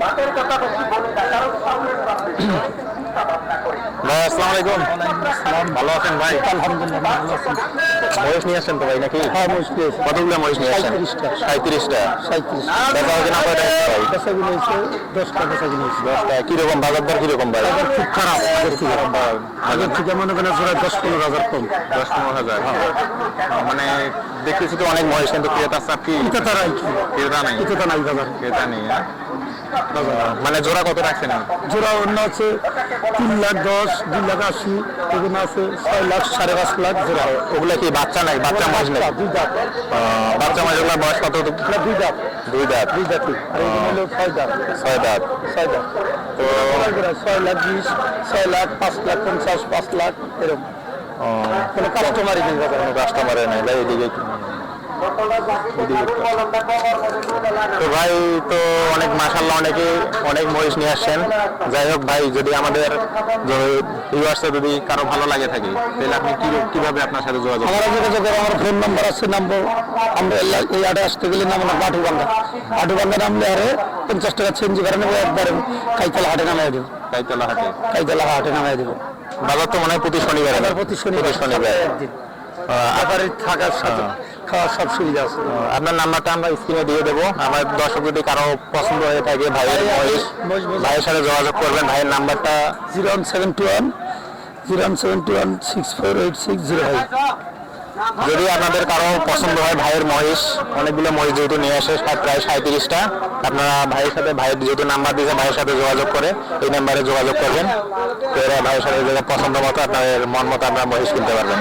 ভাই আসসালামু আলাইকুম। ভালো আছেন ভাই? আলহামদুলিল্লাহ ভালো মহিষ নিয়ে আসছেন তো ভাই নাকি? হ্যাঁ মুশকিল কতগুলো মহিষ নিয়ে আসছেন? 35টা। সাঁত্রিশটা দেখা হচ্ছে না কয়টা আসছে ভাই। হয়েছে দশটা হয়েছে। দশটা কীরকম বাজার দর কীরকম ভাই? বাজার খুব খারাপ আগের থেকে আগের থেকে মনে করেন দশ পনেরো হাজার কম। দশ পনেরো হাজার মানে দেখতেছি তো অনেক মহিষ কিন্তু ক্রেতা চাপ কি? এটা তারাই কি ক্রেতা নেই। এটা নাই বাজার। ক্রেতা নেই হ্যাঁ? মানে জোড়া কত রাখছেন জোড়া অন্য আছে তিন লাখ দশ দুই লাখ আশি এগুলো আছে ছয় লাখ সাড়ে পাঁচ লাখ জোড়া। ওগুলা কি বাচ্চা নাই? বাচ্চা মাছ নেই দুই দাঁত। বাচ্চা মহিষগুলোর বয়স কত? দুই দাঁত। দুই দাঁত। দুই হলো ছয় দাঁত। ছয় দাঁত। ছয় দাঁত। তো ছয় লাখ বিশ ছয় লাখ পাঁচ লাখ পঞ্চাশ পাঁচ লাখ এরকম। কোনো কাস্টমারই কোনো কাস্টমারের নেই ভাই এদিকে তো ভাই তো অনেক মাসাল্লাহ অনেকে অনেক মহিষ নিয়ে আসছেন। যাই হোক ভাই যদি আমাদের যদি কারও ভালো লাগে থাকে তাহলে আপনি কি কীভাবে আপনার সাথে যোগাযোগ আমার যোগাযোগ আমার ফোন নাম্বার আছে নাম্বার আমরা এই- আটে আসতে গেলে নাম নাম আটুবান্ধা আটুবান্ধা নামলে আরে পঞ্চাশ টাকা চেঞ্জ করে নেব একবারে কাইতলা হাটে নামাই দেবো। কাইতলা হাটে কাইতলা হাটে নামাই দেবো। বাজার তো মনে হয় প্রতি শনিবার প্রতি শনিবার আবার থাকার সাথে খাওয়ার সব সুবিধা আছে। আপনার নাম্বারটা আমরা স্ক্রিনে দিয়ে দেবো। আমার দর্শক যদি কারও পছন্দ হয়ে থাকে ভাইয়ের মহিষ ভাইয়ের সাথে যোগাযোগ করবেন। ভাইয়ের নাম্বারটা zero one seven two one zero one seven two one six four eight six zero five যদি আপনাদের কারও পছন্দ হয় ভাইয়ের মহিষ, অনেকগুলো মহিষ যেহেতু নিয়ে আসে, প্রায় সাঁত্রিশটা আপনারা ভাইয়ের সাথে, ভাইয়ের যেহেতু নাম্বার দিয়েছে, ভাইয়ের সাথে যোগাযোগ করে এই নাম্বারে যোগাযোগ করবেন। তো এরা ভাইয়ের সাথে পছন্দ মতো আপনাদের মন মতো আপনারা মহিষ কিনতে পারবেন।